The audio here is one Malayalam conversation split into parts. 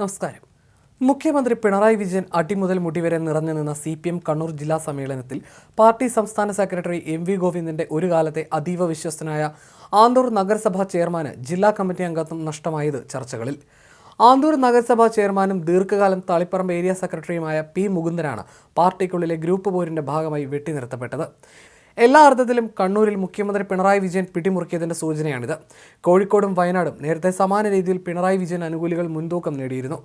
നമസ്കാരം. മുഖ്യമന്ത്രി പിണറായി വിജയൻ അടിമുതൽ മുടിവരെ നിറഞ്ഞു നിന്ന സി പി എം കണ്ണൂർ ജില്ലാ സമ്മേളനത്തിൽ പാർട്ടി സംസ്ഥാന സെക്രട്ടറി എം വി ഗോവിന്ദന്റെ ഒരു കാലത്തെ അതീവ വിശ്വസ്തനായ ആന്തൂർ നഗരസഭാ ചെയർമാന് ജില്ലാ കമ്മിറ്റി അംഗത്വം നഷ്ടമായത് ചർച്ചകളിൽ. ആന്തൂർ നഗരസഭാ ചെയർമാനും ദീർഘകാലം തളിപ്പറമ്പ് ഏരിയ സെക്രട്ടറിയുമായ പി മുകുന്ദനാണ് പാർട്ടിക്കുള്ളിലെ ഗ്രൂപ്പ് പോരിന്റെ ഭാഗമായി വെട്ടിനിർത്തപ്പെട്ടത് എല്ലാ അർത്ഥത്തിലും കണ്ണൂരിൽ മുഖ്യമന്ത്രി പിണറായി വിജയൻ പിടിമുറുക്കിയതിന്റെ സൂചനയാണിത്. കോഴിക്കോടും വയനാടും നേരത്തെ സമാന രീതിയിൽ പിണറായി വിജയൻ അനുകൂലികൾ മുൻതൂക്കം നേടിയിരുന്നു.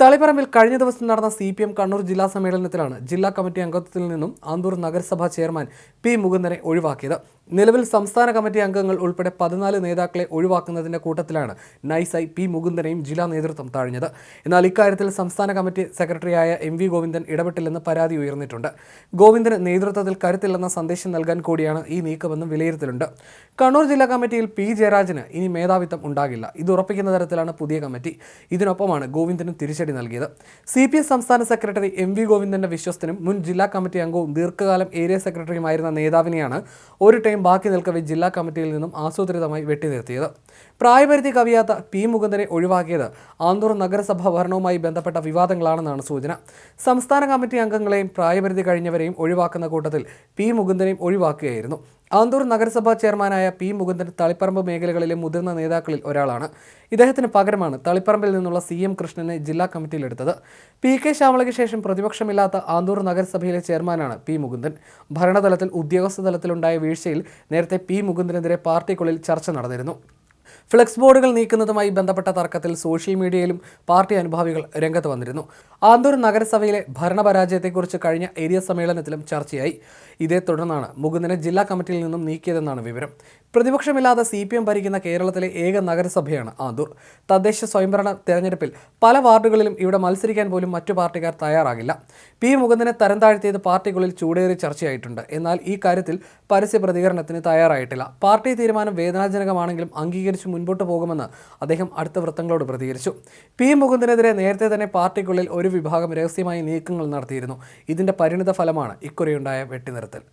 തളിപ്പറമ്പിൽ കഴിഞ്ഞ ദിവസം നടന്ന സി പി എം കണ്ണൂർ ജില്ലാ സമ്മേളനത്തിലാണ് ജില്ലാ കമ്മിറ്റി അംഗത്വത്തിൽ നിന്നും ആന്തൂർ നഗരസഭാ ചെയർമാൻ പി മുകുന്ദനെ ഒഴിവാക്കിയത്. നിലവിൽ സംസ്ഥാന കമ്മിറ്റി അംഗങ്ങൾ ഉൾപ്പെടെ പതിനാല് നേതാക്കളെ ഒഴിവാക്കുന്നതിന്റെ കൂട്ടത്തിലാണ് നൈസായി പി മുകുന്ദനെയും ജില്ലാ നേതൃത്വം താഴ്ഞ്ഞത്. എന്നാൽ ഇക്കാര്യത്തിൽ സംസ്ഥാന കമ്മിറ്റി സെക്രട്ടറിയായ എം വി ഗോവിന്ദൻ ഇടപെട്ടില്ലെന്ന് പരാതി ഉയർന്നിട്ടുണ്ട്. ഗോവിന്ദന് നേതൃത്വത്തിൽ കരുത്തില്ലെന്ന സന്ദേശം നൽകാൻ കൂടിയാണ് ഈ നീക്കമെന്നും വിലയിരുത്തലുണ്ട്. കണ്ണൂർ ജില്ലാ കമ്മിറ്റിയിൽ പി ജയരാജന് ഇനി മേധാവിത്വം ഉണ്ടാകില്ല. ഇത് ഉറപ്പിക്കുന്ന തരത്തിലാണ് പുതിയ കമ്മിറ്റി. ഇതിനൊപ്പമാണ് ഗോവിന്ദനും തിരിച്ചടി നൽകിയത്. സി പി എസ് സംസ്ഥാന സെക്രട്ടറി എം വി ഗോവിന്ദന്റെ വിശ്വസ്തനും മുൻ ജില്ലാ കമ്മിറ്റി അംഗവും ദീർഘകാലം ഏരിയ സെക്രട്ടറിയുമായിരുന്ന നേതാവിനെയാണ് ഒരു ടൈം ബാക്കി നിൽക്കവെ ജില്ലാ കമ്മിറ്റിയിൽ നിന്നും ആസൂത്രിതമായി വെട്ടിനിർത്തിയത്. പ്രായപരിധി കവിയാത്ത പി മുകുന്ദനെ ഒഴിവാക്കിയത് ആന്തൂർ നഗരസഭ ഭരണവുമായി ബന്ധപ്പെട്ട വിവാദങ്ങളാണെന്നാണ് സൂചന. സംസ്ഥാന കമ്മിറ്റി അംഗങ്ങളെയും പ്രായപരിധി കഴിഞ്ഞവരെയും ഒഴിവാക്കുന്ന കൂട്ടത്തിൽ പി മുകുന്ദനെയും ഒഴിവാക്കുകയായിരുന്നു. ആന്തൂർ നഗരസഭാ ചെയർമാനായ പി മുകുന്ദൻ തളിപ്പറമ്പ് മേഖലകളിലെ മുതിർന്ന നേതാക്കളിൽ ഒരാളാണ്. ഇദ്ദേഹത്തിന് പകരമാണ് തളിപ്പറമ്പിൽ നിന്നുള്ള സി എം കൃഷ്ണനെ ജില്ലാ കമ്മിറ്റിയിലെടുത്തത് പി കെ ശ്യാമളയ്ക്ക് ശേഷം പ്രതിപക്ഷമില്ലാത്ത ആന്തൂർ നഗരസഭയിലെ ചെയർമാനാണ് പി മുകുന്ദൻ. ഭരണതലത്തിൽ ഉദ്യോഗസ്ഥ തലത്തിലുണ്ടായ വീഴ്ചയിൽ നേരത്തെ പി മുകുന്ദനെതിരെ പാർട്ടിക്കുള്ളിൽ ചർച്ച നടന്നിരുന്നു. ഫ്ലെക്സ് ബോർഡുകൾ നീക്കുന്നതുമായി ബന്ധപ്പെട്ട തർക്കത്തിൽ സോഷ്യൽ മീഡിയയിലും പാർട്ടി അനുഭാവികൾ രംഗത്ത് വന്നിരുന്നു. ആന്തൂർ നഗരസഭയിലെ ഭരണപരാജയത്തെക്കുറിച്ച് കഴിഞ്ഞ ഏരിയ സമ്മേളനത്തിലും ചർച്ചയായി. ഇതേ തുടർന്നാണ് മുകുന്ദനെ ജില്ലാ കമ്മിറ്റിയിൽ നിന്നും നീക്കിയതെന്നാണ് വിവരം. പ്രതിപക്ഷമില്ലാതെ സി പി എം ഭരിക്കുന്ന കേരളത്തിലെ ഏക നഗരസഭയാണ് ആന്തൂർ തദ്ദേശ സ്വയംഭരണ തെരഞ്ഞെടുപ്പിൽ പല വാർഡുകളിലും ഇവിടെ മത്സരിക്കാൻ പോലും മറ്റു പാർട്ടിക്കാർ തയ്യാറാകില്ല. പി മുകുന്ദനെ തരം താഴ്ത്തിയത് പാർട്ടികളിൽ ചൂടേറി ചർച്ചയായിട്ടുണ്ട്. എന്നാൽ ഈ കാര്യത്തിൽ പരസ്യ പ്രതികരണത്തിന് തയ്യാറായിട്ടില്ല. പാർട്ടി തീരുമാനം വേദനാജനകമാണെങ്കിലും അംഗീകരിച്ച് മുൻപോട്ട് പോകുമെന്ന് അദ്ദേഹം അടുത്ത വൃത്തങ്ങളോട് പ്രതികരിച്ചു. പി മുകുന്ദനെതിരെ നേരത്തെ തന്നെ പാർട്ടിക്കുള്ളിൽ ഒരു വിഭാഗം രഹസ്യമായി നീക്കങ്ങൾ നടത്തിയിരുന്നു. ഇതിന്റെ പരിണിത ഫലമാണ് ഇക്കുറിയുണ്ടായ വെട്ടിനിർത്തൽ